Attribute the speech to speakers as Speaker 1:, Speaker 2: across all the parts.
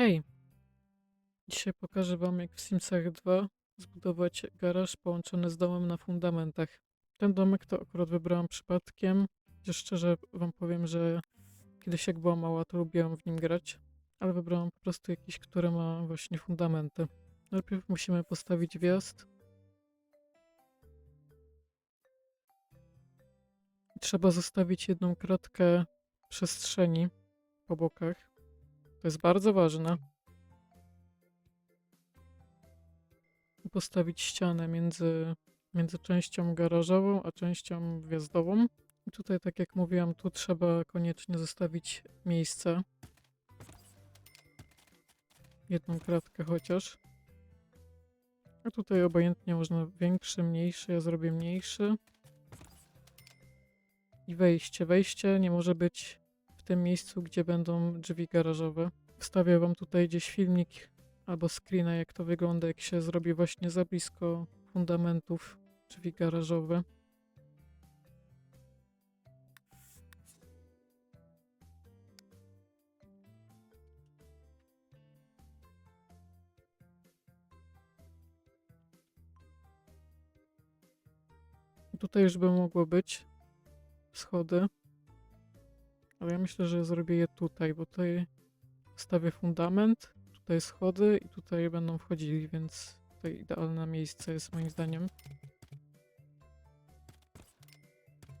Speaker 1: Hej! Dzisiaj pokażę Wam, jak w Simsach 2 zbudować garaż połączony z domem na fundamentach. Ten domek to akurat wybrałam przypadkiem, gdzie szczerze Wam powiem, że kiedyś jak była mała, to lubiłam w nim grać, ale wybrałam po prostu jakiś, który ma właśnie fundamenty. Najpierw musimy postawić wjazd. Trzeba zostawić jedną kratkę przestrzeni po bokach. To jest bardzo ważne. Postawić ścianę między, między częścią garażową a częścią wjazdową. I tutaj, tak jak mówiłam, tu trzeba koniecznie zostawić miejsce. Jedną kratkę chociaż. A tutaj obojętnie można większy, mniejszy. Ja zrobię mniejszy. I wejście. Wejście nie może być tym miejscu, gdzie będą drzwi garażowe. Wstawię wam tutaj gdzieś filmik albo screena, jak to wygląda, jak się zrobi właśnie za blisko fundamentów drzwi garażowe. Tutaj już by mogło być schody. Ale ja myślę, że zrobię je tutaj, bo tutaj stawię fundament, tutaj schody i tutaj będą wchodzili, więc tutaj idealne miejsce jest moim zdaniem.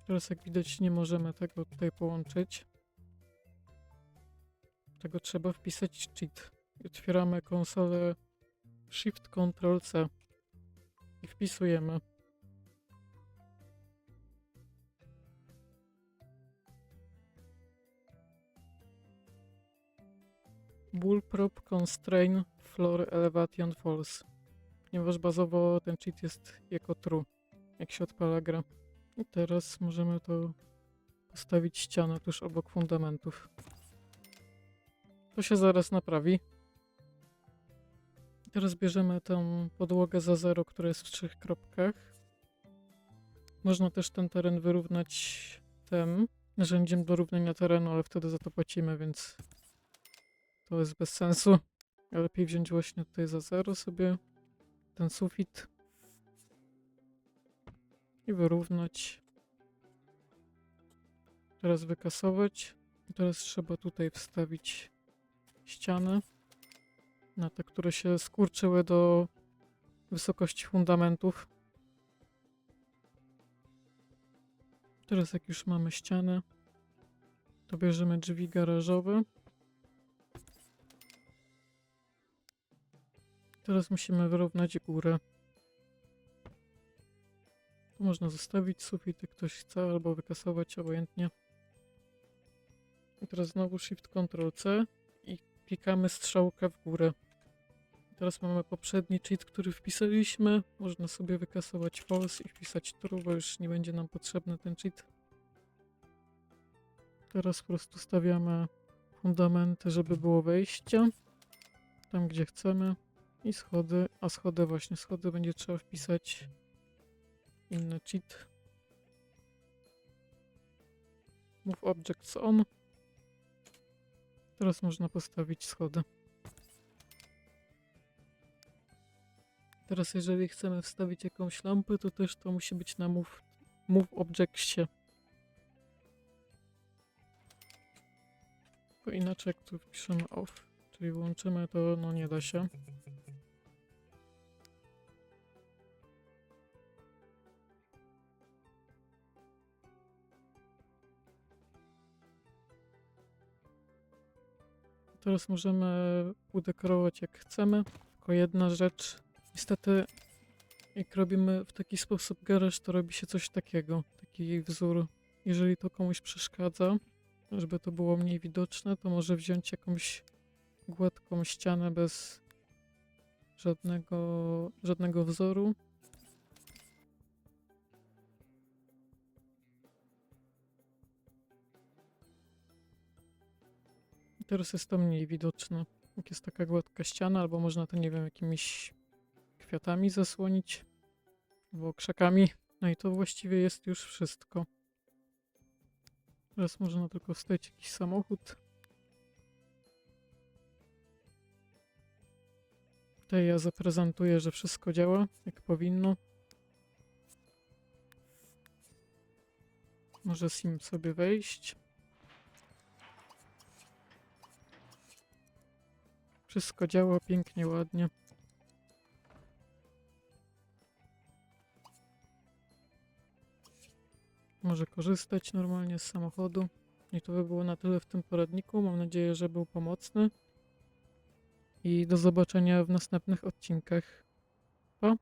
Speaker 1: Teraz jak widać nie możemy tego tutaj połączyć. Tego trzeba wpisać cheat. I otwieramy konsolę Shift Ctrl C i wpisujemy. Bullprop Constrain Floor Elevation False. Ponieważ bazowo ten cheat jest jako true, jak się odpala gra. I teraz możemy to postawić ścianę tuż obok fundamentów. To się zaraz naprawi. Teraz bierzemy tę podłogę za zero, która jest w trzech kropkach. Można też ten teren wyrównać tym narzędziem do równania terenu, ale wtedy za to płacimy, więc to jest bez sensu. Lepiej wziąć właśnie tutaj za zero sobie ten sufit i wyrównać. Teraz wykasować. Teraz trzeba tutaj wstawić ściany na te, które się skurczyły do wysokości fundamentów. Teraz jak już mamy ścianę, to bierzemy drzwi garażowe. Teraz musimy wyrównać górę. Tu można zostawić sufit, jak ktoś chce, albo wykasować obojętnie. I teraz znowu Shift Ctrl C i klikamy strzałkę w górę. Teraz mamy poprzedni cheat, który wpisaliśmy. Można sobie wykasować false i wpisać true, bo już nie będzie nam potrzebny ten cheat. Teraz po prostu stawiamy fundamenty, żeby było wejście. Tam, gdzie chcemy. I schody, a schody właśnie, schody będzie trzeba wpisać inny cheat. Move objects on. Teraz można postawić schody. Teraz jeżeli chcemy wstawić jakąś lampę, to też to musi być na move, move objectsie. Bo inaczej jak tu wpiszemy off, czyli włączymy, to no nie da się. Teraz możemy udekorować jak chcemy. Tylko jedna rzecz. Niestety, jak robimy w taki sposób garaż, to robi się coś takiego. Taki wzór. Jeżeli to komuś przeszkadza, żeby to było mniej widoczne, to może wziąć jakąś gładką ścianę bez żadnego, żadnego wzoru. Teraz jest to mniej widoczne. Jak jest taka gładka ściana, albo można to, nie wiem, jakimiś kwiatami zasłonić, albo krzakami. No i to właściwie jest już wszystko. Teraz można tylko wstawić jakiś samochód. Tutaj ja zaprezentuję, że wszystko działa jak powinno. Może sim sobie wejść. Wszystko działa pięknie, ładnie. Może korzystać normalnie z samochodu. I to by było na tyle w tym poradniku. Mam nadzieję, że był pomocny. I do zobaczenia w następnych odcinkach. Pa.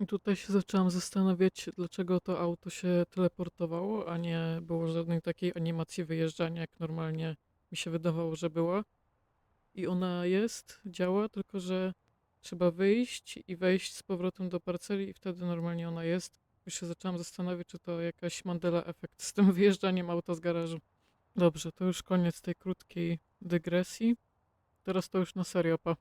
Speaker 1: I tutaj się zaczęłam zastanawiać, dlaczego to auto się teleportowało, a nie było żadnej takiej animacji wyjeżdżania, jak normalnie mi się wydawało, że była. I ona jest, działa, tylko że trzeba wyjść i wejść z powrotem do parceli i wtedy normalnie ona jest. Już się zaczęłam zastanawiać, czy to jakaś Mandela efekt z tym wyjeżdżaniem auta z garażu. Dobrze, to już koniec tej krótkiej dygresji. Teraz to już na serio, pa.